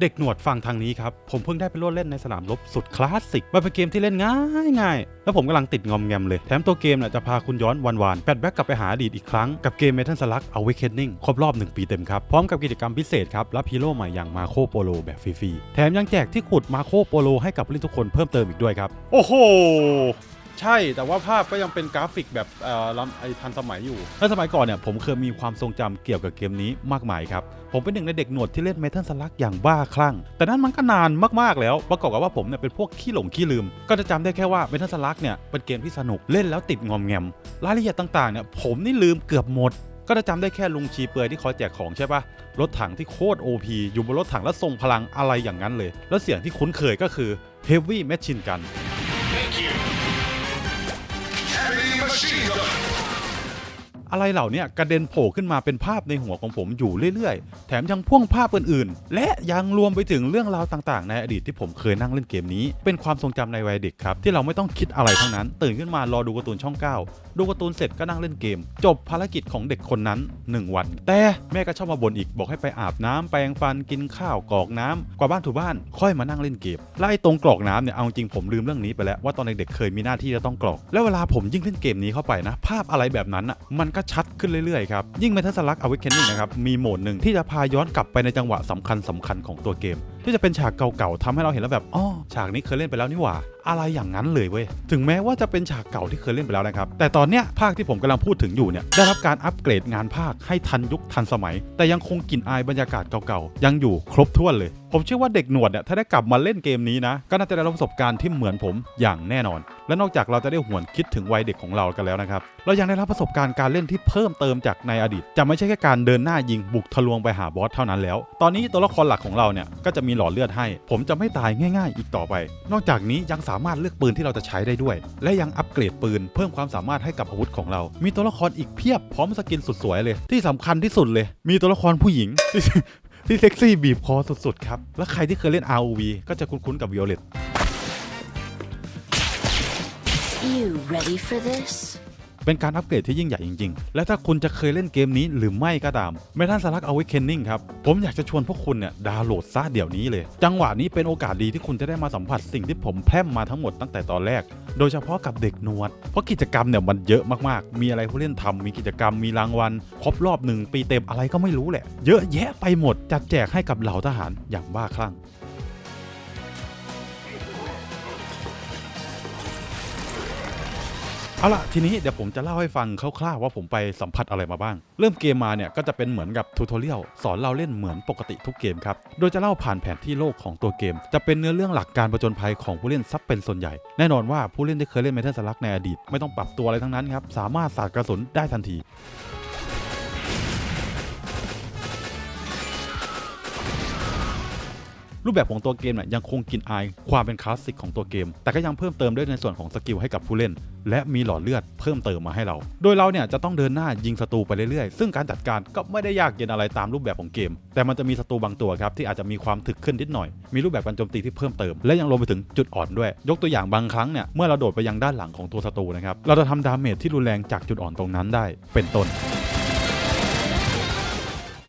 เด็กหนวดฟังทางนี้ครับ ผมเพิ่งได้ไปร่วมเล่นในสนามรบสุดคลาสสิก มันเป็นเกมที่เล่นง่ายง่ายแล้วผมกำลังติดงอมแงมเลย แถมตัวเกมน่ะจะพาคุณย้อนวันวานแปดแบ็กกลับไปหาอดีตอีกครั้งกับเกม Metal Slug Awakening ครบรอบ 1 ปีเต็มครับ พร้อมกับกิจกรรมพิเศษครับ รับฮีโร่ใหม่อย่างมาโคโปโลแบบฟรีๆ แถมยังแจกที่ขุดมาโคโปโลให้กับผู้เล่นทุกคนเพิ่มเติมอีกด้วยครับ โอ้โห ใช่แต่ว่าภาพก็ยังเป็นกราฟิกแบบเอ่อล้ำไอทันสมัยอยู่และสมัยก่อนเนี่ยผมเคยมีความทรงจำเกี่ยวกับเกมนี้มากมายครับ ผมเป็นหนึ่งในเด็กหนวดที่เล่นเมทัลสลักอย่างบ้าคลั่ง แต่นั้นมันก็นานมากๆแล้ว ประกอบกับว่าผมเนี่ยเป็นพวกขี้หลงขี้ลืม ก็จะจำได้แค่ว่าเมทัลสลักเนี่ยเป็นเกมที่สนุกเล่นแล้วติดงอมแงม รายละเอียดต่างๆเนี่ยผมนี่ลืมเกือบหมด ก็จะจำได้แค่ลุงชีเปลือยที่คอยแจกของใช่ปะรถถังที่โคตร OP อยู่บนรถถังแล้วทรงพลังอะไรอย่างนั้นเลย แล้วเสียงที่คุ้นเคยก็คือ Heavy Machine Gun Thank you. Machine gun. อะไรเหล่านี้กระเด็นโผล่ขึ้นมาเป็นภาพในหัวของผมอยู่เรื่อยๆ แถมยังพ่วงภาพอื่นๆ และยังรวมไปถึงเรื่องราวต่างๆ ในอดีตที่ผมเคยนั่งเล่นเกมนี้ เป็นความทรงจำในวัยเด็กครับ ที่เราไม่ต้องคิดอะไรทั้งนั้น ตื่นขึ้นมารอดูการ์ตูนช่อง 9 ดูการ์ตูนเสร็จก็นั่งเล่นเกม จบภารกิจของเด็กคนนั้น 1 วัน แต่แม่ก็ชอบมาบ่นอีกบอกให้ไปอาบน้ำแปรงฟันกินข้าวกรอกน้ำกวาดบ้านถูบ้าน ค่อยมานั่งเล่นเกมไล่ตรงกรอกน้ำเนี่ยเอาจริงผมลืมเรื่องนี้ไปแล้วว่าตอนเด็กๆเคยมีหน้าที่จะต้องกรอก แล้วเวลาผมยิ่งเล่นเกมนี้เข้าไปนะ ภาพอะไรแบบนั้นอะมันก็ชัดขึ้นเรื่อยๆครับ ยิ่งเมทัลสลักอเวกเคนนิ่งนะครับ มีโหมดหนึ่งที่จะพาย้อนกลับไปในจังหวะสำคัญสำคัญของตัวเกม ที่จะเป็นฉากเก่าๆทำให้เราเห็นแล้วแบบอ๋อฉากนี้เคยเล่นไปแล้วนี่หว่า อะไรอย่างนั้นเลยเว้ย ถึงแม้ว่าจะเป็นฉากเก่าที่เคยเล่นไปแล้วนะครับ แต่ตอนเนี้ยภาคที่ผมกำลังพูดถึงอยู่เนี่ยได้รับการอัปเกรดงานภาคให้ทันยุคทันสมัย แต่ยังคงกลิ่นอายบรรยากาศเก่าๆ ยังอยู่ครบถ้วนเลย ผมเชื่อว่าเด็กหนวดเนี่ยถ้าได้กลับมาเล่นเกมนี้นะ ก็น่าจะได้รับประสบการณ์ที่เหมือนผมอย่างแน่นอน และนอกจากเราจะได้หวนคิดถึงวัยเด็กของเรากันแล้วนะครับ เรายังได้รับประสบการณ์การเล่นที่เพิ่มเติมจากในอดีต จะไม่ใช่แค่การเดินหน้ายิงบุกทะลวงไปหาบอสเท่านั้นแล้ว ตอนนี้ตัวละครหลักของเราเนี่ยก็จะมีหลอดเลือดให้ ผมจะไม่ตายง่าย ๆ อีกต่อไป นอกจากนี้ยังสามารถเลือกปืนที่เราจะใช้ได้ด้วย และยังอัปเกรดปืนเพิ่มความสามารถให้กับอาวุธของเรา มีตัวละครอีกเพียบพร้อมสกินสุดสวยเลย ที่สำคัญที่สุดเลย มีตัวละครผู้หญิงที่ที่เซ็กซี่บีบคอสุดๆครับ และใครที่เคยเล่น ROV ก็จะคุ้นๆกับ Violet You ready for this? เป็นการอัปเกรดที่ยิ่งใหญ่จริง ๆ และถ้าคุณจะเคยเล่นเกมนี้หรือไม่ก็ตาม m e t a l Slug Awakening ครับ ผมอยากจะชวนพวกคุณเนี่ยดาวน์โหลดซะเดี๋ยวนี้เลย จังหวะนี้เป็นโอกาสดีที่คุณจะได้มาสัมผัสสิ่งที่ผมแพร่มมาทั้งหมดตั้งแต่ตอนแรก โดยเฉพาะกับเด็กนวด เพราะกิจกรรมเนี่ยมันเยอะมากๆ มีอะไรผู้เล่นทำมีกิจกรรม มีรางวัล ครบรอบหนึ่งปีเต็มอะไรก็ไม่รู้แหละ เยอะแยะไปหมด จัดแจกให้กับเหล่าทหารอย่างบ้าคลั่ง เอาล่ะทีนี้เดี๋ยวผมจะเล่าให้ฟังคร่าวๆว่าผมไปสัมผัสอะไรมาบ้าง เริ่มเกมมาเนี่ยก็จะเป็นเหมือนกับทูทอเรียลสอนเราเล่นเหมือนปกติทุกเกมครับโดยจะเล่าผ่านแผนที่โลกของตัวเกม จะเป็นเนื้อเรื่องหลักการประจนภัยของผู้เล่นซับเป็นส่วนใหญ่ แน่นอนว่าผู้เล่นที่เคยเล่นเมทัลสลักในอดีต ไม่ต้องปรับตัวอะไรทั้งนั้นครับสามารถสาดกระสุนได้ทันที รูปแบบของตัวเกมเนี่ยยังคงกินอายความเป็นคลาสสิกของตัวเกม แต่ก็ยังเพิ่มเติมด้วยในส่วนของสกิลให้กับผู้เล่น และมีหลอดเลือดเพิ่มเติมมาให้เรา โดยเราเนี่ยจะต้องเดินหน้ายิงศัตรูไปเรื่อยๆ ซึ่งการจัดการก็ไม่ได้ยากเย็นอะไรตามรูปแบบของเกม แต่มันจะมีศัตรูบางตัวครับที่อาจจะมีความถึกขึ้นนิดหน่อย มีรูปแบบการโจมตีที่เพิ่มเติม และยังรวมไปถึงจุดอ่อนด้วย ยกตัวอย่างบางครั้งเนี่ยเมื่อเราโดดไปยังด้านหลังของตัวศัตรูนะครับเราจะทำดาเมจที่รุนแรงจากจุดอ่อนตรงนั้นได้เป็นต้น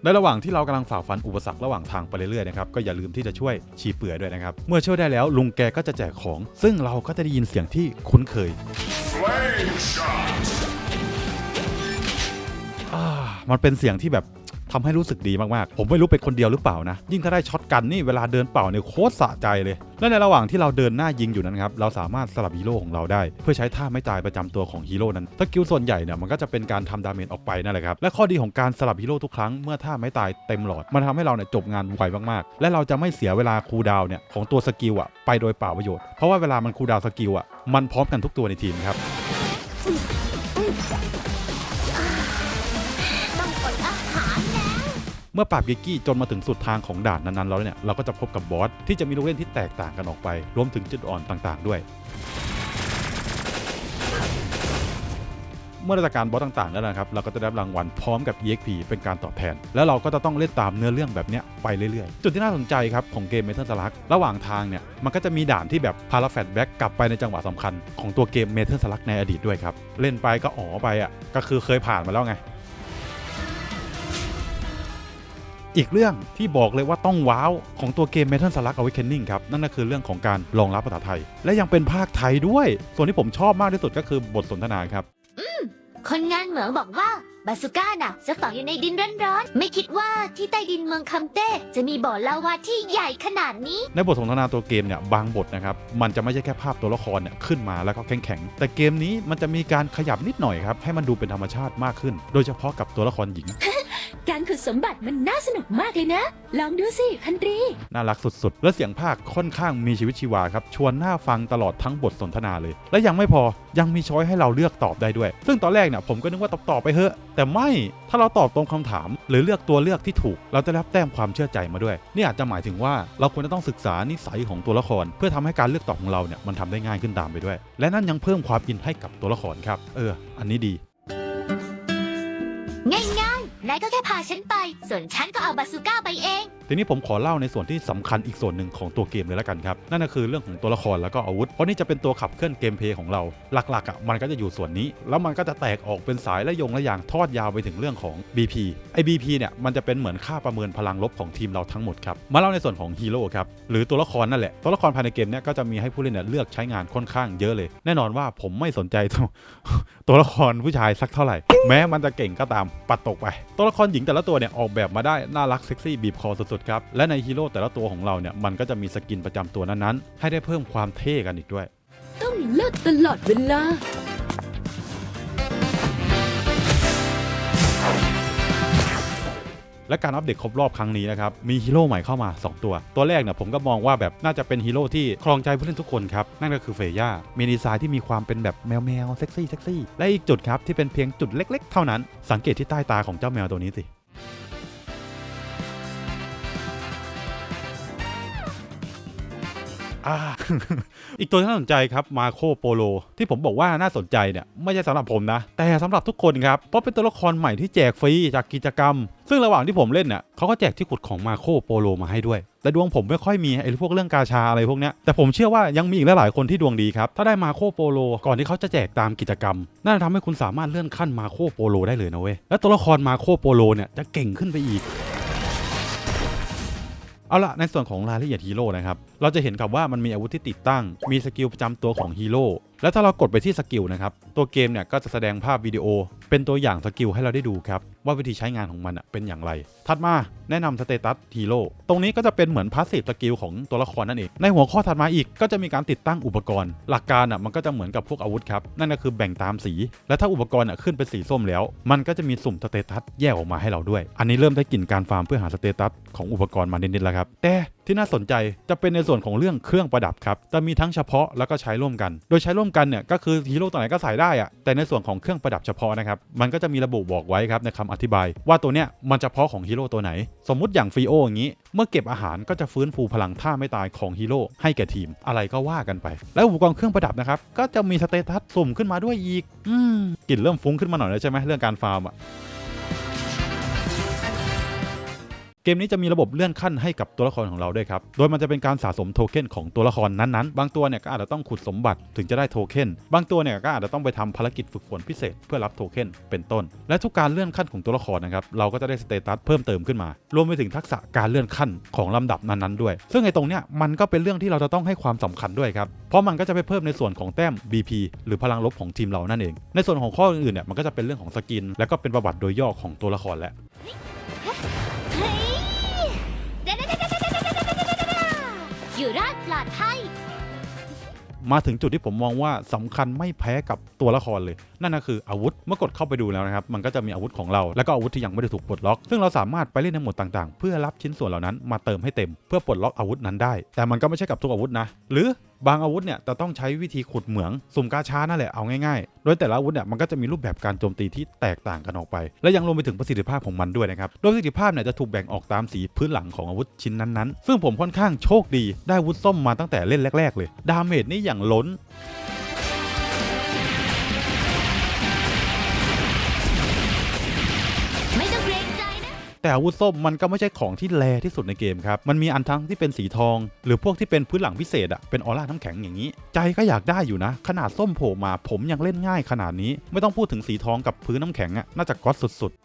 ในระหว่างที่เรากำลังฝ่าฟันอุปสรรคระหว่างทางไปเรื่อยๆนะครับก็อย่าลืมที่จะช่วยชีเปลือยด้วยนะครับ เมื่อช่วยได้แล้วลุงแกก็จะแจกของ ซึ่งเราก็จะได้ยินเสียงที่คุ้นเคย Flame shot. อ่ามันเป็นเสียงที่แบบ ทำให้รู้สึกดีมากๆ ผมไม่รู้เป็นคนเดียวหรือเปล่านะ ยิ่งถ้าได้ช็อตกันนี่เวลาเดินเป่าเนี่ยโคตรสะใจเลย และในระหว่างที่เราเดินหน้ายิงอยู่นั้นครับ เราสามารถสลับฮีโร่ของเราได้ เพื่อใช้ท่าไม่ตายประจำตัวของฮีโร่นั้นสกิลส่วนใหญ่เนี่ยมันก็จะเป็นการทำดาเมจออกไปนั่นแหละครับ และข้อดีของการสลับฮีโร่ทุกครั้งเมื่อท่าไม่ตายเต็มหลอด มันทำให้เราเนี่ยจบงานไวมากๆ และเราจะไม่เสียเวลาคูลดาวเนี่ยของตัวสกิลอะไปโดยเปล่าประโยชน์ เพราะว่าเวลามันคูลดาวสกิลอะมันพร้อมกันทุกตัวในทีมครับ เมื่อปราบกิกกี้จนมาถึงสุดทางของด่านนั้นๆแล้วเนี่ยเราก็จะพบกับบอสที่จะมีลูกเล่นที่แตกต่างกันออกไป รวมถึงจุดอ่อนต่างๆ ด้วย เมื่อราชการบอสต่างๆแล้วนะครับ เราก็จะได้รางวัลพร้อมกับ EXP เป็นการตอบแทน แล้วเราก็จะต้องเล่นตามเนื้อเรื่องแบบนี้ไปเรื่อยๆ จุดที่น่าสนใจครับของเกม Metal Slug ระหว่างทางเนี่ยมันก็จะมีด่านที่แบบพาราแฟลชแบ็กกลับไปในจังหวะสำคัญของตัวเกม Metal Slug ในอดีตด้วยครับเล่นไปก็อ๋อไปอะก็คือเคยผ่านมาแล้วไง อีกเรื่องที่บอกเลยว่าต้องว้าว ของตัวเกม Metal Slug Awakening ครับ นั่นก็คือเรื่องของการรองรับภาษาไทย และยังเป็นภาคไทยด้วย ส่วนที่ผมชอบมากที่สุดก็คือบทสนทนาครับ คนงานเหมืองบอกว่าบาสุก้าน่ะจะฝังอยู่ในดินร้อนๆ ไม่คิดว่าที่ใต้ดินเมืองคัมเต้ จะมีบ่อลาวาที่ใหญ่ขนาดนี้ ในบทสนทนาตัวเกมเนี่ยบางบทนะครับ มันจะไม่ใช่แค่ภาพตัวละครเนี่ยขึ้นมาแล้วก็แข็งแข็งๆแต่เกมนี้มันจะมีการขยับนิดหน่อยครับ ให้มันดูเป็นธรรมชาติมากขึ้น โดยเฉพาะกับตัวละครหญิง การขุดสมบัติมันน่าสนุกมากเลยนะ ลองดูสิพันตรี น่ารักสุดๆ และเสียงภาคค่อนข้างมีชีวิตชีวาครับ ชวนน่าฟังตลอดทั้งบทสนทนาเลย และยังไม่พอยังมีช้อยให้เราเลือกตอบได้ด้วย ซึ่งตอนแรกเนี่ยผมก็นึกว่าตอบตอบไปเถอะ แต่ไม่ถ้าเราตอบตรงคำถาม หรือเลือกตัวเลือกที่ถูก เราจะได้รับแต้มความเชื่อใจมาด้วย นี่อาจจะหมายถึงว่าเราควรจะต้องศึกษานิสัยของตัวละคร เพื่อทำให้การเลือกตอบของเราเนี่ยมันทำได้ง่ายขึ้นตามไปด้วย และนั่นยังเพิ่มความอินให้กับตัวละครครับ เออ อันนี้ดีาฉันไป ส่วนฉันก็เอาบาสุก้าไปเอง ทีนี้ผมขอเล่าในส่วนที่สำคัญอีกส่วนหนึ่งของตัวเกมเลยละกันครับ นั่นก็คือเรื่องของตัวละครแล้วก็อาวุธ เพราะนี่จะเป็นตัวขับเคลื่อนเกมเพลย์ของเรา หลักๆอะมันก็จะอยู่ส่วนนี้ แล้วมันก็จะแตกออกเป็นสายและยงและอย่างทอดยาวไปถึงเรื่องของ BP ไอ้ BP เนี่ยมันจะเป็นเหมือนค่าประเมินพลังลบของทีมเราทั้งหมดครับ มาเล่าในส่วนของฮีโร่ครับหรือตัวละครนั่นแหละ ตัวละครภายในเกมเนี่ยก็จะมีให้ผู้เล่นเนี่ยเลือกใช้งานค่อนข้างเยอะเลย แน่นอนว่าผมไม่สนใจตัวตัวละครผู้ชายสักเท่าไหร่ แม้มันจะเก่งก็ตามปัดตกไป ตัวละครหญิงแต่ละตัวเนี่ยออกแบบมาได้น่ารักเซ็กซี่บีบคอสุดๆครับ และในฮีโร่แต่ละตัวของเราเนี่ยมันก็จะมีสกินประจำตัวนั้นๆ ให้ได้เพิ่มความเท่กันอีกด้วย ต้องเลิศตลอดเวลาและการอัปเดตครบรอบครั้งนี้นะครับ มีฮีโร่ใหม่เข้ามา 2 ตัว ตัวแรกเนี่ยผมก็มองว่าแบบน่าจะเป็นฮีโร่ที่ครองใจผู้เล่นทุกคนครับ นั่นก็คือเฟย่ามีดีไซน์ที่มีความเป็นแบบแมวแมวๆเซ็กซี่เซ็กซี่และอีกจุดครับ ที่เป็นเพียงจุดเล็ก ๆ เท่านั้น สังเกตที่ใต้ตาของเจ้าแมวตัวนี้สิ อีกตัวที่น่าสนใจครับมาโคโปโลที่ผมบอกว่าน่าสนใจเนี่ยไม่ใช่สำหรับผมนะ แต่สำหรับทุกคนครับเพราะเป็นตัวละครใหม่ที่แจกฟรีจากกิจกรรม ซึ่งระหว่างที่ผมเล่นเนี่ยเขาก็แจกที่ขุดของมาโคโปโลมาให้ด้วยแต่ดวงผมไม่ค่อยมีไอ้พวกเรื่องกาชาอะไรพวกเนี้ยแต่ผมเชื่อว่ายังมีอีกหลายคนที่ดวงดีครับ ถ้าได้มาโคโปโล ก่อนที่เขาจะแจกตามกิจกรรมน่าจะทำให้คุณสามารถเลื่อนขั้นมาโคโปโลได้เลยนะเว้ยและตัวละครมาโคโปโลเนี่ยจะเก่งขึ้นไปอีก เอาละในส่วนของรายละเอียดฮีโร่นะครับ เราจะเห็นครับว่ามันมีอาวุธที่ติดตั้ง มีสกิลประจำตัวของฮีโร่ แล้วถ้าเรากดไปที่สกิลนะครับ ตัวเกมเนี่ยก็จะแสดงภาพวิดีโอ เป็นตัวอย่างสกิลให้เราได้ดูครับ ว่าวิธีใช้งานของมันอะเป็นอย่างไร ถัดมาแนะนำสเตตัสฮีโร่ตรงนี้ก็จะเป็นเหมือนพาสซีฟสกิลของตัวละครนั่นเอง ในหัวข้อถัดมาอีกก็จะมีการติดตั้งอุปกรณ์ หลักการอะมันก็จะเหมือนกับพวกอาวุธครับ นั่นก็คือแบ่งตามสี และถ้าอุปกรณ์อะขึ้นเป็นสีส้มแล้ว มันก็จะมีสุ่มสเตตัสแยกออกมาให้เราด้วย อันนี้เริ่มได้กลิ่นการฟาร์มเพื่อหาสเตตัสของอุปกรณ์มาเนิดๆแล้วครับ แต่ที่น่าสนใจจะเป็นในส่วนของเรื่องเครื่องประดับครับจะมีทั้งเฉพาะแล้วก็ใช้ร่วมกัน โดยใช้ร่วมกันเนี่ยก็คือฮีโร่ตัวไหนก็ใส่ได้อะแต่ในส่วนของเครื่องประดับเฉพาะนะครับมันก็จะมีระบุบอกไว้ครับในคำอธิบาย ว่าตัวเนี้ยมันจะเพาะของฮีโร่ตัวไหน สมมุติอย่างฟีโออย่างนี้ เมื่อเก็บอาหารก็จะฟื้นฟูพลังท่าไม่ตายของฮีโร่ให้แก่ทีม อะไรก็ว่ากันไป และอุปกรณ์เครื่องประดับนะครับ ก็จะมีสเตตัสสุ่มขึ้นมาด้วยอีก อืมกลิ่นเริ่มฟุ้งขึ้นมาหน่อยแล้วใช่ไหมเรื่องการฟาร์มอะ เกมนี้จะมีระบบเลื่อนขั้นให้กับตัวละครของเราด้วยครับ โดยมันจะเป็นการสะสมโทเค็นของตัวละครนั้นๆ บางตัวเนี่ยก็อาจจะต้องขุดสมบัติถึงจะได้โทเค็น บางตัวเนี่ยก็อาจจะต้องไปทำภารกิจฝึกฝนพิเศษเพื่อรับโทเค็นเป็นต้น และทุกการเลื่อนขั้นของตัวละครนะครับ เราก็จะได้สเตตัสเพิ่มเติมขึ้นมา รวมไปถึงทักษะการเลื่อนขั้นของลำดับนั้นๆด้วย ซึ่งไอ้ตรงเนี้ยมันก็เป็นเรื่องที่เราจะต้องให้ความสำคัญด้วยครับ เพราะมันก็จะไปเพิ่มในส่วนของแต้ม BP หรือพลังลบของทีมเรานั่นเอง ในส่วนของข้ออื่นๆเนี่ยมันก็จะเป็นเรื่องของสกิน และก็เป็นประวัติโดยย่อของตัวละครแหละ มาถึงจุดที่ผมมองว่าสำคัญไม่แพ้กับตัวละครเลย นั่นก็คืออาวุธเมื่อกดเข้าไปดูแล้วนะครับ มันก็จะมีอาวุธของเรา แล้วก็อาวุธที่ยังไม่ได้ถูกปลดล็อก ซึ่งเราสามารถไปเล่นในโหมดต่างๆ เพื่อรับชิ้นส่วนเหล่านั้นมาเติมให้เต็ม เพื่อปลดล็อกอาวุธนั้นได้ แต่มันก็ไม่ใช่กับทุกอาวุธนะ หรือ บางอาวุธเนี่ยจะต้องใช้วิธีขุดเหมืองสุ่มกาชานั่นแหละเอาง่ายๆ โดยแต่ละอาวุธเนี่ยมันก็จะมีรูปแบบการโจมตีที่แตกต่างกันออกไป และยังรวมไปถึงประสิทธิภาพของมันด้วยนะครับ โดยประสิทธิภาพเนี่ยจะถูกแบ่งออกตามสีพื้นหลังของอาวุธชิ้นนั้นๆ ซึ่งผมค่อนข้างโชคดีได้อาวุธส้มมาตั้งแต่เล่นแรก ๆ เลย ดาเมจนี่อย่างล้น แต่อาวุธส้มมันก็ไม่ใช่ของที่แรที่สุดในเกมครับ มันมีอันทั้งที่เป็นสีทอง หรือพวกที่เป็นพื้นหลังพิเศษอะเป็นออร่าน้ำแข็งอย่างนี้ ใจก็อยากได้อยู่นะ ขนาดส้มโผล่มาผมยังเล่นง่ายขนาดนี้ ไม่ต้องพูดถึงสีทองกับพื้นน้ำแข็งอะน่าจะก๊อตสุดๆ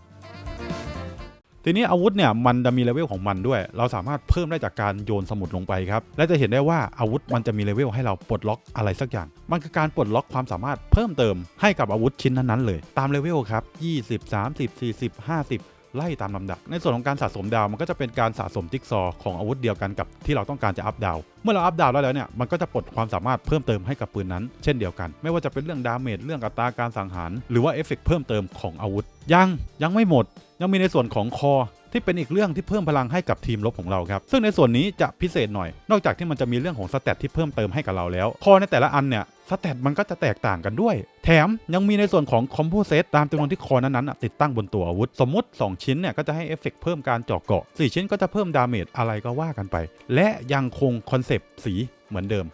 ทีนี้อาวุธเนี่ยมันจะมีเลเวลของมันด้วย เราสามารถเพิ่มได้จากการโยนสมุดลงไปครับ และจะเห็นได้ว่าอาวุธมันจะมีเลเวลให้เราปลดล็อกอะไรสักอย่าง มันคือการปลดล็อกความสามารถเพิ่มเติมให้กับอาวุธชิ้นนั้นๆเลย ตามเลเวลครับ 20 30 40 50 ไล่ตามลำดับ ในส่วนของการสะสมดาวมันก็จะเป็นการสะสมจิ๊กซอว์ของอาวุธเดียวกันกับที่เราต้องการจะอัพดาว เมื่อเราอัพดาวได้แล้วเนี่ยมันก็จะปลดความสามารถเพิ่มเติมให้กับปืนนั้น เช่นเดียวกัน ไม่ว่าจะเป็นเรื่องดาเมจเรื่องอัตราการสังหาร หรือว่าเอฟเฟกต์เพิ่มเติมของอาวุธ ยังยังไม่หมด ยังมีในส่วนของคอที่เป็นอีกเรื่องที่เพิ่มพลังให้กับทีมรบของเราครับ ซึ่งในส่วนนี้จะพิเศษหน่อย นอกจากที่มันจะมีเรื่องของสเตตที่เพิ่มเติมให้กับเราแล้ว คอในแต่ละอันเนี่ย สเตตมันก็จะแตกต่างกันด้วย แถมยังมีในส่วนของคอมโพเซตตามจำนวนที่คอนั้นๆติดตั้งบนตัวอาวุธ สมมติ 2 ชิ้นเนี่ยก็จะให้เอฟเฟกต์เพิ่มการเจาะเกาะ 4 ชิ้นก็จะเพิ่มดาเมจอะไรก็ว่ากันไป และยังคงคอนเซปต์สีเหมือนเดิม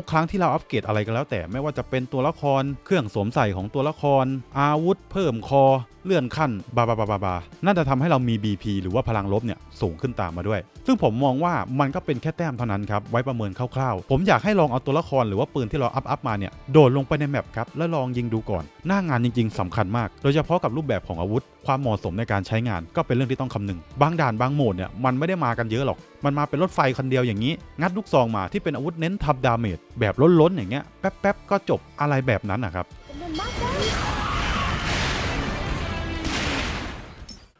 ทุกครั้งที่เราอัปเกรดอะไรก็แล้วแต่ไม่ว่าจะเป็นตัวละคร เครื่องสวมใส่ของตัวละคร อาวุธเพิ่มคอเลื่อนขั้นบาบาบาบาบาน่าจะทำให้เรามี BP หรือว่าพลังลบเนี่ยสูงขึ้นตามมาด้วย ซึ่งผมมองว่ามันก็เป็นแค่แต้มเท่านั้นครับ ไว้ประเมินคร่าวๆ ผมอยากให้ลองเอาตัวละครหรือว่าปืนที่เราอัพอัพมาเนี่ยโดดลงไปในแมปครับ แล้วลองยิงดูก่อน หน้างานจริงๆสำคัญมาก โดยเฉพาะกับรูปแบบของอาวุธ ความเหมาะสมในการใช้งานก็เป็นเรื่องที่ต้องคำนึง บางด่านบางโหมดเนี่ยมันไม่ได้มากันเยอะหรอก มันมาเป็นรถไฟคันเดียวอย่างนี้ งัดลูกซองมาที่เป็นอาวุธเน้นทำดาเมจแบบล้นๆอย่างเงี้ยแป๊บๆก็จบอะไรแบบนั้นนะครับ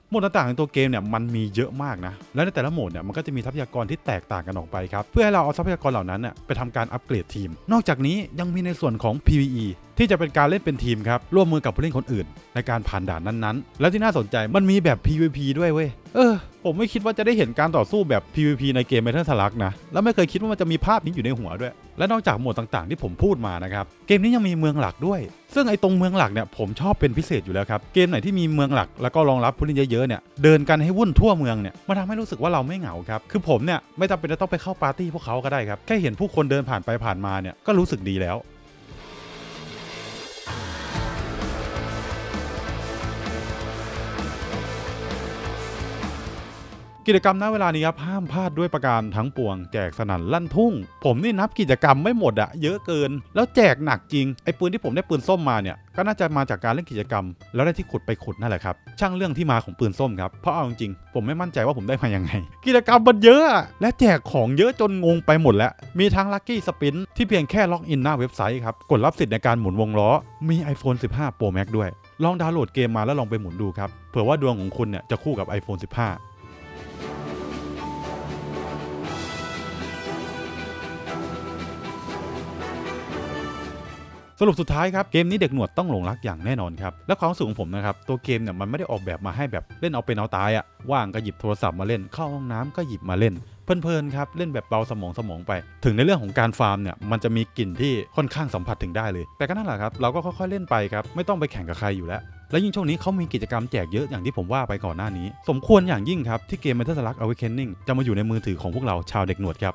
โหมดต่างๆในตัวเกมเนี่ยมันมีเยอะมากนะ และในแต่ละโหมดเนี่ยมันก็จะมีทรัพยากรที่แตกต่างกันออกไปครับ เพื่อให้เราเอาทรัพยากรเหล่านั้นน่ะไปทำการอัปเกรดทีม นอกจากนี้ยังมีในส่วนของ PVE ที่จะเป็นการเล่นเป็นทีมครับร่วมมือกับผู้เล่นคนอื่น ในการผ่านด่านนั้นๆ แล้วที่น่าสนใจมันมีแบบ PVP ด้วยเว้ย เออ ผมไม่คิดว่าจะได้เห็นการต่อสู้แบบ PVP ในเกม Metal Slug นะ แล้วไม่เคยคิดว่ามันจะมีภาพนี้อยู่ในหัวด้วย และนอกจากโหมดต่างๆ ที่ผมพูดมานะครับ เกมนี้ยังมีเมืองหลักด้วย ซึ่งไอ้ตรงเมืองหลักเนี่ยผมชอบเป็นพิเศษอยู่แล้วครับ เกมไหนที่มีเมืองหลักแล้วก็รองรับผู้เล่นเยอะๆเนี่ย เดินกันให้วุ่นทั่วเมืองเนี่ยมันทำให้รู้สึกว่าเราไม่เหงาครับ คือผมเนี่ยไม่จำเป็นจะต้องไปเข้าปาร์ตี้พวกเขาก็ได้ครับ แค่เห็นผู้คนเดินผ่านไปผ่านมาเนี่ยก็รู้สึกดีแล้ว กิจกรรมณเวลานี้ครับห้ามพลาดด้วยประการทั้งปวง แจกสนั่นลั่นทุ่ง ผมนี่นับกิจกรรมไม่หมดอะเยอะเกิน แล้วแจกหนักจริงไอ้ปืนที่ผมได้ปืนส้มมาเนี่ยก็น่าจะมาจากการเล่นกิจกรรม แล้วได้ที่ขุดไปขุดนั่นแหละครับช่างเรื่องที่มาของปืนส้มครับเพราะเอาจริงผมไม่มั่นใจว่าผมได้มายังไง กิจกรรมมันเยอะอะและแจกของเยอะจนงงไปหมดแล้ว มีทั้งลัคกี้สปินที่เพียงแค่ล็อกอินหน้าเว็บไซต์ครับกดรับสิทธิ์ในการหมุนวงล้อมี iPhone 15 Pro Max ด้วยลองดาวน์โหลดเกมมาแล้วลองไปหมุนดูครับเผื่อว่าดวงของคุณเนี่ยจะคู่กับ iPhone 15 สรุปสุดท้ายครับเกมนี้เด็กหนวดต้องหลงรักอย่างแน่นอนครับและความรู้สึกของผมนะครับตัวเกมเนี่ยมันไม่ได้ออกแบบมาให้แบบเล่นเอาเป็นเอาตายอะว่างก็หยิบโทรศัพท์มาเล่นเข้าห้องน้ำก็หยิบมาเล่นเพลินๆครับ เล่นแบบเบาสมองสมองไป ถึงในเรื่องของการฟาร์มเนี่ย มันจะมีกลิ่นที่ค่อนข้างสัมผัสถึงได้เลย แต่ก็นั่นแหละครับ เราก็ค่อยๆเล่นไปครับ ไม่ต้องไปแข่งกับใครอยู่แล้ว และยิ่งช่วงนี้เขามีกิจกรรมแจกเยอะอย่างที่ผมว่าไปก่อนหน้านี้ สมควรอย่างยิ่งครับ ที่เกม Metal Slug Awakening จะมาอยู่ในมือถือของพวกเราชาวเด็กหนวดครับ